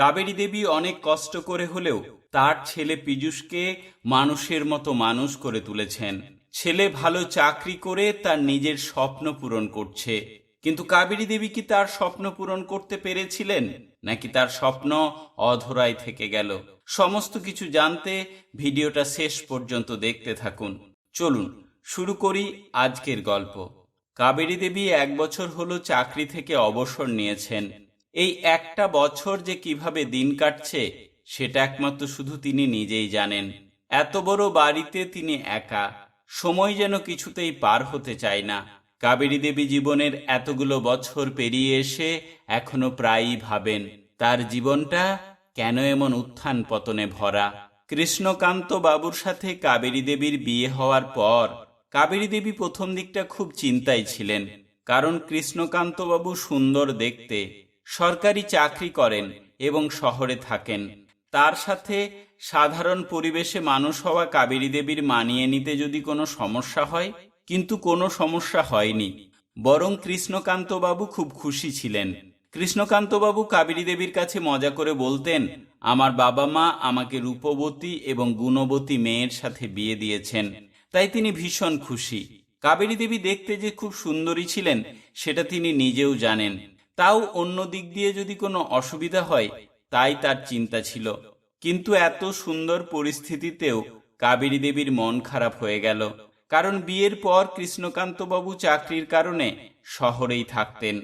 কাবেরী দেবী অনেক কষ্ট করে হলেও তার ছেলে পীযূষকে মানুষের মতো মানুষ করে তুলেছেন। ছেলে ভালো চাকরি করে তার নিজের স্বপ্ন পূরণ করছে। কিন্তু কাবেরী দেবী কি তার স্বপ্ন পূরণ করতে পেরেছিলেন? নাকি তার স্বপ্ন অধরায় থেকে গেল? সমস্ত কিছু জানতে ভিডিওটা শেষ পর্যন্ত দেখতে থাকুন। চলুন, শুরু করি আজকের গল্প। কাবেরী দেবী এক বছর হলো চাকরি থেকে অবসর নিয়েছেন। এই একটা বছর যে কীভাবে দিন কাটছে, সেটা একমাত্র শুধু তিনি নিজেই জানেন। এত বড় বাড়িতে তিনি একা। সময় যেন কিছুতেই পার হতে চায় না। কাবেরী দেবী জীবনের এতগুলো বছর পেরিয়ে এসে এখনও প্রায়ই ভাবেন, তার জীবনটা কেন এমন উত্থান পতনে ভরা? কৃষ্ণকান্ত বাবুর সাথে কাবেরী দেবীর বিয়ে হওয়ার পর কাবেরী দেবী প্রথম দিকটা খুব চিন্তায় ছিলেন, কারণ কৃষ্ণকান্ত বাবু সুন্দর দেখতে সরকারি চাকরি করেন এবং শহরে থাকেন। তার সাথে সাধারণ পরিবেশে মানুষ হওয়া কাবেরী দেবীর মানিয়ে নিতে যদি কোনো সমস্যা হয়, কিন্তু কোনো সমস্যা হয়নি। বরং কৃষ্ণকান্তবাবু খুব খুশি ছিলেন। কৃষ্ণকান্তবাবু কাবেরী দেবীর কাছে মজা করে বলতেন, আমার বাবা মা আমাকে রূপবতী এবং গুণবতী মেয়ের সাথে বিয়ে দিয়েছেন, তাই তিনি ভীষণ খুশি। কাবেরী দেবী দেখতে যে খুব সুন্দরী ছিলেন, সেটা তিনি নিজেও জানেন। তাও অন্য দিক দিয়ে যদি কোনো অসুবিধা হয়, তাই তার চিন্তা ছিল। কিন্তু এত সুন্দর পরিস্থিতিতেও কাবেরী দেবীর মন খারাপ হয়ে গেল। কারণ বিয়ের পর কৃষ্ণকান্তবাবু চাকরির কারণে শহরেই থাকতেন।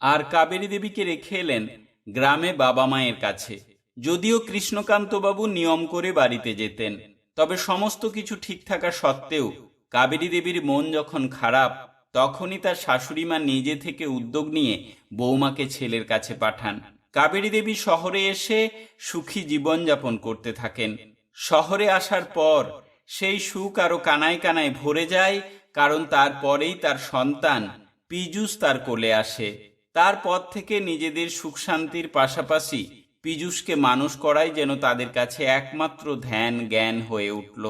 আর কাবেরী দেবীকে রেখে এলেন গ্রামে বাবা মায়ের কাছে। যদিও কৃষ্ণকান্তবাবু নিয়ম করে বাড়িতে যেতেন, তবে সমস্ত কিছু ঠিক থাকা সত্ত্বেও কাবেরী দেবীর মন যখন খারাপ তখনই তার শাশুড়ি মা নিজে থেকে উদ্যোগ নিয়ে বৌমাকে ছেলের কাছে পাঠান। কাবেরী দেবী শহরে এসে সুখী জীবনযাপন করতে থাকেন। শহরে আসার পর সেই সুখ আরও কানায় কানায় ভরে যায়, কারণ তারপরেই তার সন্তান পীযুষ তার কোলে আসে। তারপর থেকে নিজেদের সুখ শান্তির পাশাপাশি পীযুষকে মানুষ করাই যেন তাদের কাছে একমাত্র ধ্যান জ্ঞান হয়ে উঠল।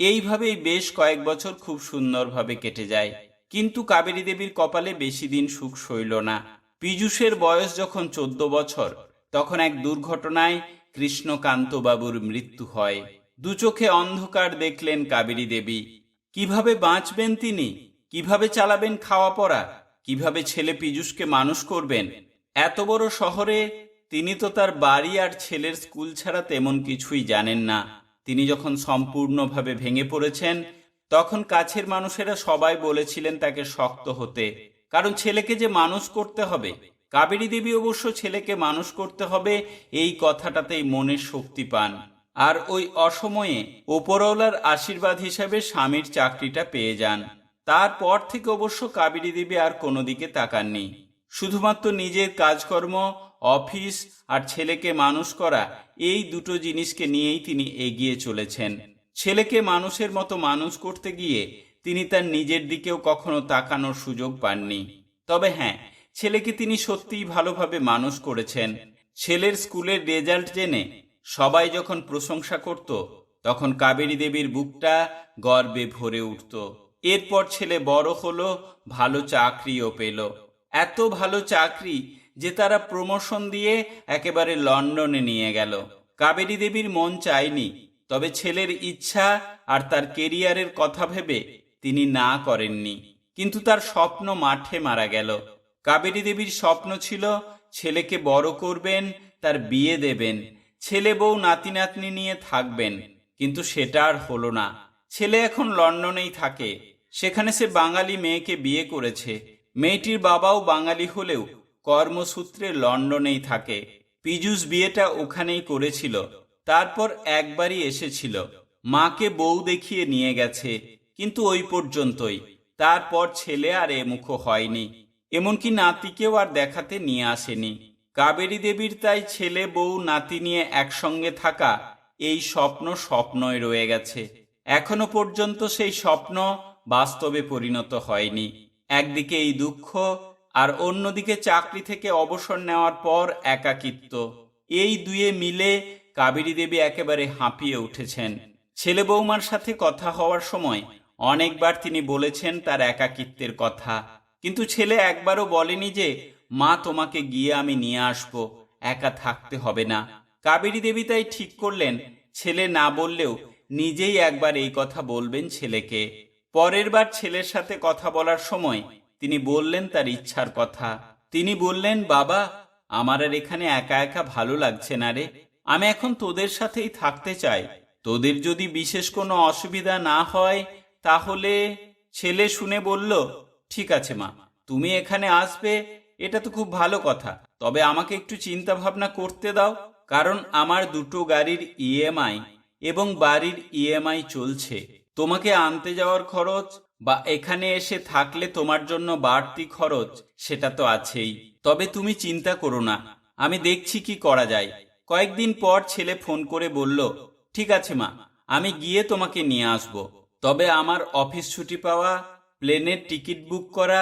এইভাবেই বেশ কয়েক বছর খুব সুন্দরভাবে কেটে যায়। কিন্তু কাবেরী দেবীর কপালে বেশি দিন সুখ সইল না। পীযুষের বয়স যখন চোদ্দ বছর, তখন এক দুর্ঘটনায় কৃষ্ণকান্ত বাবুর মৃত্যু হয়। দু চোখে অন্ধকার দেখলেন কাবেরী দেবী। কীভাবে বাঁচবেন তিনি? কীভাবে চালাবেন খাওয়া পড়া? কীভাবে ছেলে পীযুষকে মানুষ করবেন? এত বড় শহরে তিনি তো তার বাড়ি আর ছেলের স্কুল ছাড়া তেমন কিছুই জানেন না। তিনি যখন সম্পূর্ণভাবে ভেঙে পড়েছেন তখন কাছের মানুষেরা সবাই বলেছিলেন তাকে শক্ত হতে। কারণ ছেলেকে যে মানুষ করতে হবে, কাবেরী দেবী অবশ্য ছেলেকে মানুষ করতে হবে, এই কথাটাতেই মনের শক্তি পান। আর ওই অসময়ে ওপরওয়ালার আশীর্বাদ হিসাবে স্বামীর চাকরিটা পেয়ে যান। তারপর থেকে অবশ্য কাবেরী দেবী আর কোনো দিকে তাকাননি। শুধুমাত্র নিজের কাজকর্ম, অফিস আর ছেলেকে মানুষ করা, এই দুটো জিনিসকে নিয়েই তিনি এগিয়ে চলেছেন। ছেলেকে মানুষের মতো মানুষ করতে গিয়ে তিনি তার নিজের দিকেও কখনো তাকানোর সুযোগ পাননি। তবে হ্যাঁ ছেলেকে তিনি সত্যিই ভালোভাবে মানুষ করেছেন। ছেলের স্কুলের রেজাল্ট জেনে সবাই যখন প্রশংসা করত, তখন কাবেরী দেবীর বুকটা গর্বে ভরে উঠত। এরপর ছেলে বড় হলো, ভালো চাকরিও পেল। এত ভালো চাকরি যে তারা প্রমোশন দিয়ে একেবারে লন্ডনে নিয়ে গেল। কাবেরী দেবীর মন চায়নি তবে ছেলের ইচ্ছা আর তার কেরিয়ারের কথা ভেবে তিনি না করেননি। কিন্তু তার স্বপ্ন মাঠে মারা গেল। কাবেরী দেবীর স্বপ্ন ছিল, ছেলেকে বড় করবেন, তার বিয়ে দেবেন, ছেলে বউ নাতি নাতনি নিয়ে থাকবেন, কিন্তু সেটা আর হলো না। ছেলে এখন লন্ডনেই থাকে। সেখানে সে বাঙালি মেয়েকে বিয়ে করেছে। মেয়েটির বাবাও বাঙালি হলেও কর্মসূত্রে লন্ডনেই থাকে। পীযুষ বিয়েটা ওখানেই করেছিল। তারপর একবারই এসেছিল। মাকে বউ দেখিয়ে নিয়ে গেছে, কিন্তু ওই পর্যন্তই। তারপর ছেলে আর এ মুখো হয়নি। এমনকি নাতিকেও আর দেখাতে নিয়ে আসেনি। কাবেরী দেবীর তাই ছেলে, বউ, নাতি নিয়ে একসঙ্গে থাকা এই স্বপ্ন স্বপ্নই রয়ে গেছে। এখনও পর্যন্ত সেই স্বপ্ন বাস্তবে পরিণত হয়নি। একদিকে এই দুঃখ আর অন্যদিকে চাকরি থেকে অবসর নেওয়ার পর একাকিত্ব। এই দুয়ে মিলে কাবেরী দেবী একেবারে হাঁপিয়ে উঠেছেন। ছেলে বৌমার সাথে কথা হওয়ার সময় অনেকবার তিনি বলেছেন তার একাকিত্বের কথা। কিন্তু ছেলে একবারও বলেনি যে, মা, তোমাকে গিয়ে আমি নিয়ে আসব, একা থাকতে হবে না। কাবেরী দেবী তাই ঠিক করলেন। ছেলে না বললেও নিজেই একবার এই কথা বলবেন ছেলেকে। পরের বার ছেলের সাথে কথা বলার সময় তিনি বললেন তার ইচ্ছার কথা। তিনি বললেন, বাবা, আমার আর এখানে একা একা ভালো লাগছে না রে। আমি এখন তোদের সাথেই থাকতে চাই। তোদের যদি বিশেষ কোনো অসুবিধা না হয়, তাহলে ছেলে শুনে বলল, ঠিক আছে মা, তুমি এখানে আসবে, এটা তো খুব ভালো কথা। তবে আমাকে একটু চিন্তা ভাবনা করতে দাও, কারণ আমার দুটো গাড়ির ইএমআই এবং বাড়ির ইএমআই চলছে। তোমাকে আনতে যাওয়ার খরচ বা এখানে এসে থাকলে তোমার জন্য বাড়তি খরচ, সেটা তো আছেই। তবে তুমি চিন্তা করো না, আমি দেখছি কি করা যায়। কয়েকদিন পর ছেলে ফোন করে বলল, ঠিক আছে মা, আমি গিয়ে তোমাকে নিয়ে আসব। তবে আমার অফিস ছুটি পাওয়া, প্লেনের টিকিট বুক করা,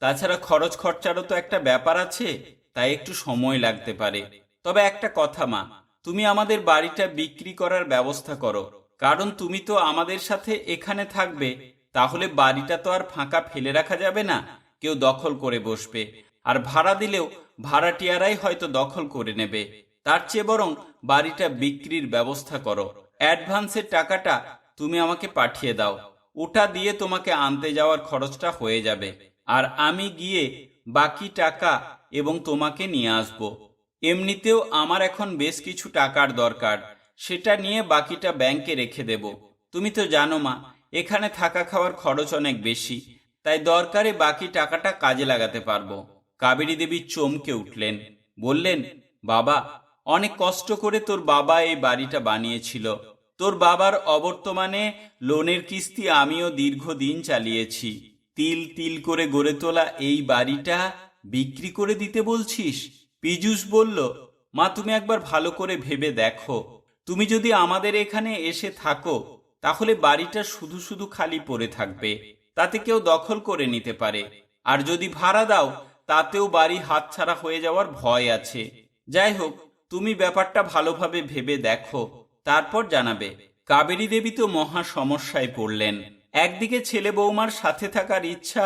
তাছাড়া খরচ খরচারও তো একটা ব্যাপার আছে, তাই একটু সময় লাগতে পারে। তবে একটা কথা মা, তুমি আমাদের বাড়িটা বিক্রি করার ব্যবস্থা করো। কারণ তুমি তো আমাদের সাথে এখানে থাকবে, তাহলে বাড়িটা তো আর ফাঁকা ফেলে রাখা যাবে না, কেউ দখল করে বসবে। আর ভাড়া দিলেও ভাড়াটিয়ারাই হয়তো দখল করে নেবে। তার চেয়ে বরং বাড়িটা বিক্রির ব্যবস্থা করো। অ্যাডভান্সের টাকাটা তুমি আমাকে পাঠিয়ে দাও। ওটা দিয়ে তোমাকে আনতে যাওয়ার খরচটা হয়ে যাবে। আর আমি গিয়ে বাকি টাকা এবং তোমাকে নিয়ে আসব। এমনিতেও আমার এখন বেশ কিছু টাকার দরকার। সেটা নিয়ে বাকিটা ব্যাংকে রেখে দেব। তুমি তো জানো মা, এখানে থাকা খাওয়ার খরচ অনেক বেশি। তাই দরকারে বাকি টাকাটা কাজে লাগাতে পারব। কাবেরী দেবী চমকে উঠলেন। বললেন, বাবা অনেক কষ্ট করে তোর বাবা এই বাড়িটা বানিয়েছিল। তোর বাবার অবর্তমানে লোনের কিস্তি আমিও দীর্ঘদিন চালিয়েছি। তিল তিল করে গড়ে তোলা এই বাড়িটা বিক্রি করে দিতে বলছিস? পীযূষ বলল, মা, তুমি একবার ভালো করে ভেবে দেখো। তুমি যদি আমাদের এখানে এসে থাকো, তাহলে বাড়িটা শুধু শুধু খালি পড়ে থাকবে। তাতে কেউ দখল করে নিতে পারে। আর যদি ভাড়া দাও, তাতেও বাড়ি হাতছাড়া হয়ে যাওয়ার ভয় আছে। যাই হোক তুমি ব্যাপারটা ভালোভাবে ভেবে দেখো। তারপর জানাবে, কাবেরী দেবী তো মহা সমস্যায় পড়লেন। একদিকে ছেলে বৌমার সাথে থাকার ইচ্ছা,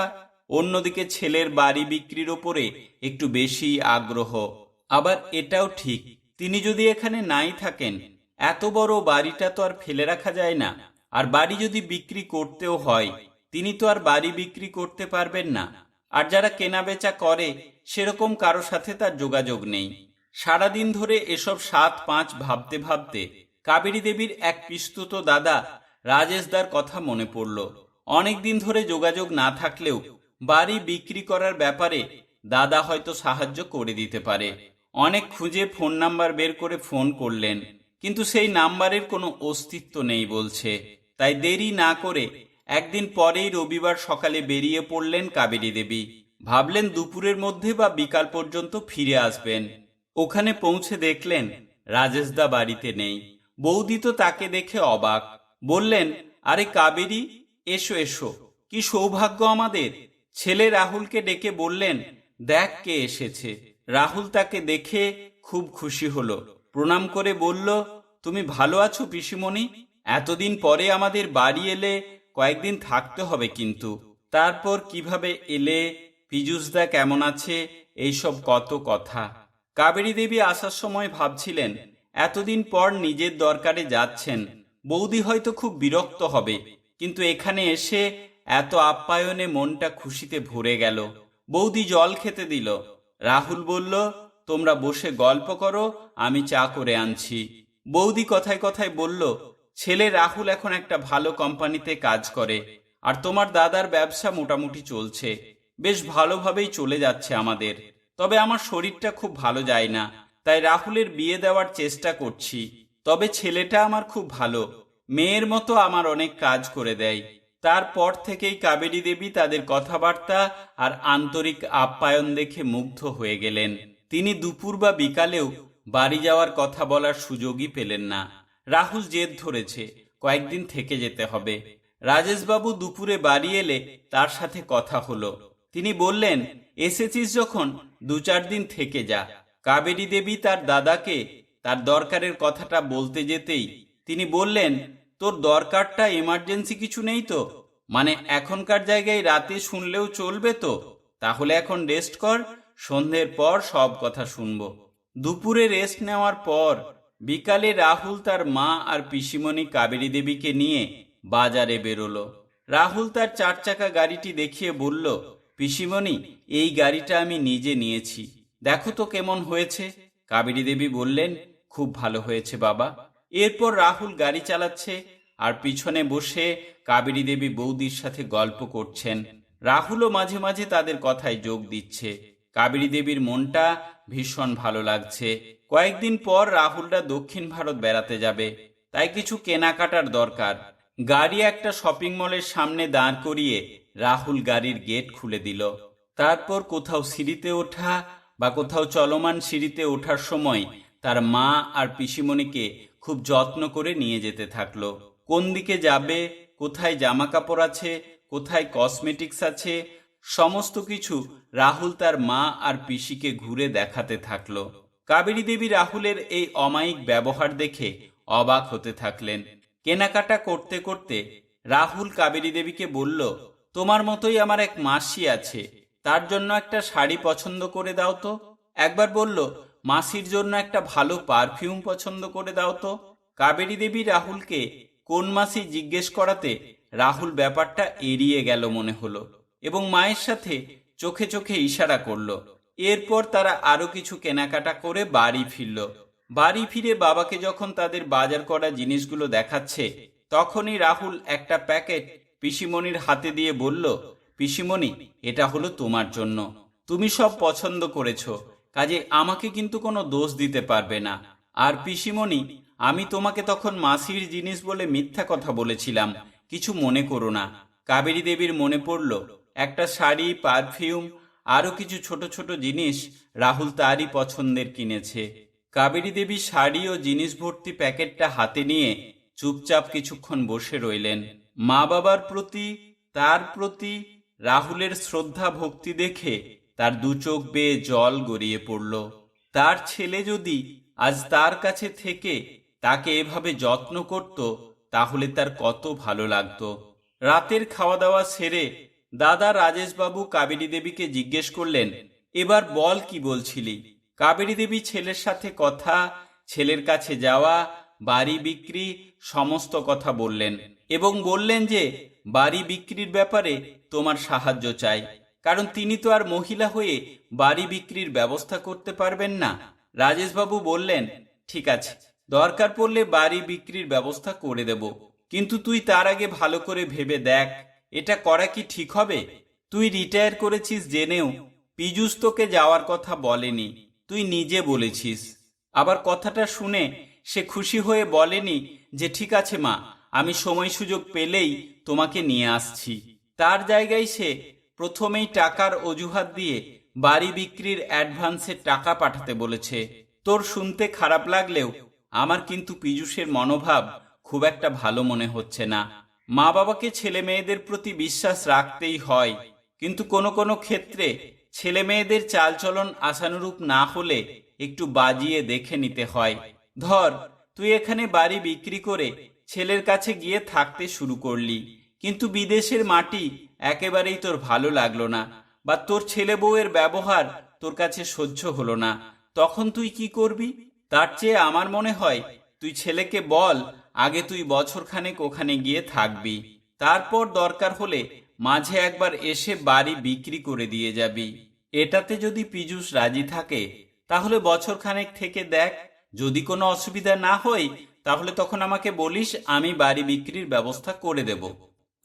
অন্যদিকে ছেলের বাড়ি বিক্রির ওপরে একটু বেশি আগ্রহ। আবার এটাও ঠিক, তিনি যদি এখানে নাই থাকেন, এত বড় বাড়িটা তো আর ফেলে রাখা যায় না। আর বাড়ি যদি বিক্রি করতেও হয়, তিনি তো আর বাড়ি বিক্রি করতে পারবেন না। আর যারা কেনাবেচা করে, সেরকম কারও সাথে তার যোগাযোগ নেই। সারাদিন ধরে এসব সাত পাঁচ ভাবতে ভাবতে কাবেরী দেবীর এক পিস্তুত দাদা রাজেশদার কথা মনে পড়ল। অনেকদিন ধরে যোগাযোগ না থাকলেও বাড়ি বিক্রি করার ব্যাপারে দাদা হয়তো সাহায্য করে দিতে পারে। অনেক খুঁজে ফোন নাম্বার বের করে ফোন করলেন, কিন্তু সেই নাম্বারের কোনো অস্তিত্ব নেই বলছে। তাই দেরি না করে একদিন পরেই রবিবার সকালে বেরিয়ে পড়লেন কাবেরী দেবী। ভাবলেন দুপুরের মধ্যে বা বিকাল পর্যন্ত ফিরে আসবেন। ওখানে পৌঁছে দেখলেন রাজেশদা বাড়িতে নেই। বৌদি তো তাকে দেখে অবাক। বললেন, আরে কাবেরী, এসো এসো। কি সৌভাগ্য আমাদের। ছেলে রাহুলকে ডেকে বললেন, দেখ কে এসেছে। রাহুল তাকে দেখে খুব খুশি হলো। প্রণাম করে বলল, তুমি ভালো আছো পিসিমণি? এতদিন পরে আমাদের বাড়ি এলে কয়েকদিন থাকতে হবে কিন্তু। তারপর কীভাবে এলে? পীযুষদা কেমন আছে? এইসব কত কথা। কাবেরী দেবী আসার সময় ভাবছিলেন, এতদিন পর নিজের দরকারে যাচ্ছেন, বৌদি হয়তো খুব বিরক্ত হবে। কিন্তু এখানে এসে এত আপ্যায়নে মনটা খুশিতে ভরে গেল। বৌদি জল খেতে দিল। রাহুল বলল, তোমরা বসে গল্প করো, আমি চা করে আনছি। বৌদি কথায় কথায় বলল, ছেলে রাহুল এখন একটা ভালো কোম্পানিতে কাজ করে, আর তোমার দাদার ব্যবসা মোটামুটি চলছে। বেশ ভালোভাবেই চলে যাচ্ছে আমাদের। তবে আমার শরীরটা খুব ভালো যায় না, তাই রাহুলের বিয়ে দেওয়ার চেষ্টা করছি। তবে ছেলেটা আমার খুব ভালো, মেয়ের মতো আমার অনেক কাজ করে দেয়। তারপর থেকেই কাবেরী দেবী তাদের কথাবার্তা আর আন্তরিক আপ্যায়ন দেখে মুগ্ধ হয়ে গেলেন। তিনি দুপুর বা বিকালেও বাড়ি যাওয়ার কথা বলার সুযোগই পেলেন না। রাহুল জেদ ধরেছে, কয়েকদিন থেকে যেতে হবে। রাজেশবাবু দুপুরে বাড়ি এলে তার সাথে কথা হলো। তিনি বললেন, এসেছিস যখন? দু চার দিন থেকে যা। কাবেরী দেবী তার দাদাকে তার দরকারের কথাটা বলতে যেতেই তিনি বললেন, তোর দরকারটা এমার্জেন্সি কিছু নেই তো? মানে এখনকার জায়গায় রাতে শুনলেও চলবে তো? তাহলে এখন রেস্ট কর, সন্ধ্যের পর সব কথা শুনব। দুপুরে রেস্ট নেওয়ার পর বিকালে রাহুল তার মা আর পিসিমণি কাবেরী দেবীকে নিয়ে বাজারে বেরোলো। রাহুল তার চার চাকা গাড়িটি দেখিয়ে বলল পিসিমণি, এই গাড়িটা আমি নিজে নিয়েছি। দেখো তো কেমন হয়েছে। কাবেরী দেবী বললেন, খুব ভালো হয়েছে বাবা। এরপর রাহুল গাড়ি চালাচ্ছে আর পিছনে বসে কাবেরী দেবী বৌদির সাথে গল্প করছেন। রাহুলও মাঝে মাঝে তাদের কথায় যোগ দিচ্ছে। কাবেরী দেবীর মনটা ভীষণ ভালো লাগছে। কয়েকদিন পর রাহুলরা দক্ষিণ ভারত বেড়াতে যাবে। তাই কিছু কেনাকাটার দরকার। গাড়ি একটা শপিং মলের সামনে দাঁড় করিয়ে রাহুল গাড়ির গেট খুলে দিল। তারপর কোথাও সিঁড়িতে ওঠা বা কোথাও চলমান সিঁড়িতে ওঠার সময় তার মা আর পিসিমণিকে খুব যত্ন করে নিয়ে যেতে থাকল। কোন দিকে যাবে, কোথায় জামা কাপড় আছে, কোথায় কসমেটিক্স আছে, সমস্ত কিছু রাহুল তার মা আর পিসিকে ঘুরে দেখাতে থাকল। কাবেরী দেবী রাহুলের এই অমায়িক ব্যবহার দেখে অবাক হতে থাকলেন। কেনাকাটা করতে করতে রাহুল কাবেরী দেবীকে বলল তোমার মতোই আমার এক মাসি আছে। তার জন্য একটা শাড়ি পছন্দ করে দাও তো। একবার বলল, মাসির জন্য একটা ভালো পারফিউম পছন্দ করে দাও তো। কাবেরী দেবী রাহুলকে কোন মাসি জিজ্ঞেস করাতে রাহুল ব্যাপারটা এড়িয়ে গেল মনে হলো এবং মায়ের সাথে চোখে চোখে ইশারা করল। এরপর তারা আরও কিছু কেনাকাটা করে বাড়ি ফিরল। বাড়ি ফিরে বাবাকে যখন তাদের বাজার করা জিনিসগুলো দেখাচ্ছে, তখনই রাহুল একটা প্যাকেট পিসিমণির হাতে দিয়ে বলল, পিসিমণি, এটা হলো তোমার জন্য। তুমি সব পছন্দ করেছ, কাজে আমাকে কিন্তু কোনো দোষ দিতে পারবে না। আর পিসিমণি, আমি তোমাকে তখন মাসির জিনিস বলে মিথ্যা কথা বলেছিলাম, কিছু মনে করো না। কাবেরী দেবীর মনে পড়ল, একটা শাড়ি, পারফিউম আরও কিছু ছোট ছোট জিনিস রাহুল তারই পছন্দের কিনেছে। কাবেরী দেবী শাড়ি ও জিনিস ভর্তি প্যাকেটটা হাতে নিয়ে চুপচাপ কিছুক্ষণ বসে রইলেন। মা বাবার প্রতি, তার প্রতি রাহুলের শ্রদ্ধা ভক্তি দেখে তার দু চোখ বেয়ে জল গড়িয়ে পড়ল। তার ছেলে যদি আজ তার কাছে থেকে তাকে এভাবে যত্ন করত, তাহলে তার কত ভালো লাগতো। রাতের খাওয়া দাওয়া সেরে দাদা রাজেশবাবু কাবেরী দেবীকে জিজ্ঞেস করলেন, এবার বল কি বলছিলি? কাবেরী দেবী ছেলের সাথে কথা, ছেলের কাছে যাওয়া, বাড়ি বিক্রি, সমস্ত কথা বললেন। এবং বললেন যে, বাড়ি বিক্রির ব্যাপারে তোমার সাহায্য চাই, কারণ তিনি তো আর মহিলা হয়ে বাড়ি বিক্রির ব্যবস্থা করতে পারবেন না। রাজেশবাবু বললেন, ঠিক আছে, দরকার পড়লে বাড়ি বিক্রির ব্যবস্থা করে দেব, কিন্তু তুই তার আগে ভালো করে ভেবে দেখ, এটা করা কি ঠিক হবে? তুই রিটায়ার করেছিস জেনেও, পীযুষ তোকে যাওয়ার কথা বলেনি, তুই নিজে বলেছিস। আবার কথাটা শুনে সে খুশি হয়ে বলেনি যে, ঠিক আছে মা আমি সময় সুযোগ পেলেই তোমাকে নিয়ে আসছি। তার জায়গায় সে প্রথমেই টাকার অজুহাত দিয়ে বাড়ি বিক্রির অ্যাডভান্সের টাকা পাঠাতে বলেছে। তোর শুনতে খারাপ লাগলেও আমার কিন্তু পীযুষের মনোভাব খুব একটা ভালো মনে হচ্ছে না। মা বাবাকে ছেলে মেয়েদের প্রতি বিশ্বাস রাখতেই হয়, কিন্তু কোনো কোনো ক্ষেত্রে ছেলে মেয়েদের চালচলন আশানুরূপ না হলে একটু বাজিয়ে দেখে নিতে হয়। ধর, তুই এখানে বাড়ি বিক্রি করে ছেলের কাছে গিয়ে থাকতে শুরু করলি। কিন্তু বিদেশের মাটি একেবারেই তোর ভালো লাগল না বা তোর ছেলে বউয়ের ব্যবহার তোর কাছে সহ্য হলো না। তখন তুই কি করবি? তার চেয়ে আমার মনে হয় তুই ছেলেকে বল, আগে তুই বছর খানেক ওখানে গিয়ে থাকবি। তারপর দরকার হলে মাঝে একবার এসে বাড়ি বিক্রি করে দিয়ে যাবি। এটাতে যদি পীযুষ রাজি থাকে, তাহলে বছর খানেক থেকে দেখ, যদি কোনো অসুবিধা না হয় তাহলে তখন আমাকে বলিস, আমি বাড়ি বিক্রির ব্যবস্থা করে দেব।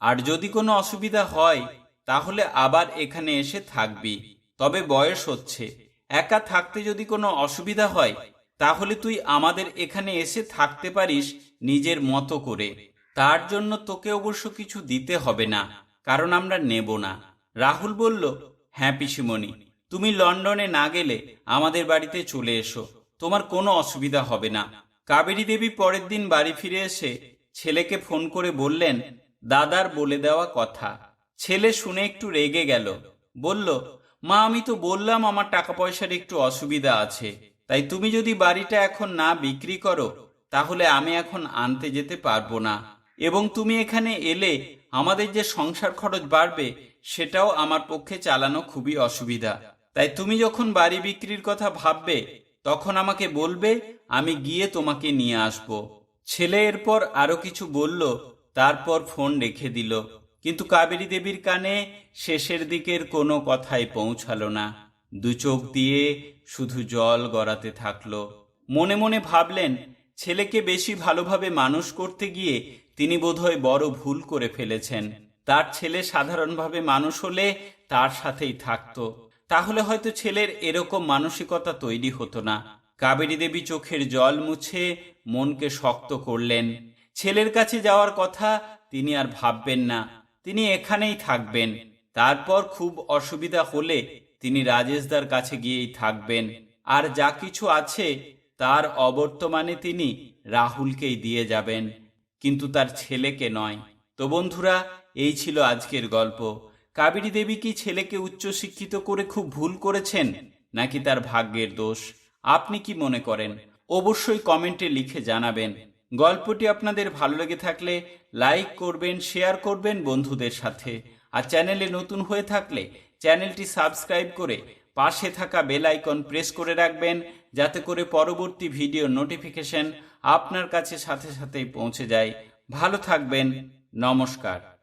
আর যদি কোনো অসুবিধা হয়, তাহলে আবার এখানে এসে থাকবি। তবে বয়স হচ্ছে। একা থাকতে যদি কোনো অসুবিধা হয়, তাহলে তুই আমাদের এখানে এসে থাকতে পারিস নিজের মতো করে। তার জন্য তোকে অবশ্য কিছু দিতে হবে না, কারণ আমরা নেব না। রাহুল বলল হ্যাঁ পিসিমণি, তুমি লন্ডনে না গেলে আমাদের বাড়িতে চলে এসো। তোমার কোনো অসুবিধা হবে না। কাবেরী দেবী পরের দিন বাড়ি ফিরে এসে ছেলেকে ফোন করে বললেন, দাদার বলে দেওয়া কথা। ছেলে শুনে একটু রেগে গেল। বলল, মা, আমি তো বললাম আমার টাকা পয়সার একটু অসুবিধা আছে। তাই তুমি যদি বাড়িটা এখন না বিক্রি করো, তাহলে আমি এখন আনতে যেতে পারব না। এবং তুমি এখানে এলে আমাদের যে সংসার খরচ বাড়বে, সেটাও আমার পক্ষে চালানো খুবই অসুবিধা। তাই তুমি যখন বাড়ি বিক্রির কথা ভাববে তখন আমাকে বলবে, আমি গিয়ে তোমাকে নিয়ে আসব। ছেলে এরপর আরও কিছু বলল, তারপর ফোন রেখে দিল। কিন্তু কাবেরী দেবীর কানে শেষের দিকের কোনো কথাই পৌঁছালো না। দু চোখ দিয়ে শুধু জল গড়াতে থাকল। মনে মনে ভাবলেন, ছেলেকে বেশি ভালোভাবে মানুষ করতে গিয়ে তিনি বোধহয় বড় ভুল করে ফেলেছেন। তার ছেলে সাধারণভাবে মানুষ হলে তার সাথেই থাকতো। তাহলে হয়তো ছেলের এরকম মানসিকতা তৈরি হতো না। কাবেরী দেবী চোখের জল মুছে মনকে শক্ত করলেন। ছেলের কাছে যাওয়ার কথা তিনি আর ভাববেন না। তিনি এখানেই থাকবেন। তারপর খুব অসুবিধা হলে তিনি রাজেশদার কাছে গিয়েই থাকবেন। আর যা কিছু আছে, তার অবর্তমানে তিনি রাহুলকেই দিয়ে যাবেন। কিন্তু তার ছেলেকে নয়। তো বন্ধুরা, এই ছিল আজকের গল্প। কাবেরী দেবী কি ছেলেকে উচ্চশিক্ষিত করে খুব ভুল করেছেন? নাকি তার ভাগ্যের দোষ? আপনি কি মনে করেন? অবশ্যই কমেন্টে লিখে জানাবেন। গল্পটি আপনাদের ভালো লেগে থাকলে লাইক করবেন, শেয়ার করবেন বন্ধুদের সাথে। আর চ্যানেলে নতুন হয়ে থাকলে চ্যানেলটি সাবস্ক্রাইব করে পাশে থাকা বেল আইকন প্রেস করে রাখবেন, যাতে করে পরবর্তী ভিডিও নোটিফিকেশন আপনার কাছে সাথে সাথেই পৌঁছে যায়। ভালো থাকবেন, নমস্কার।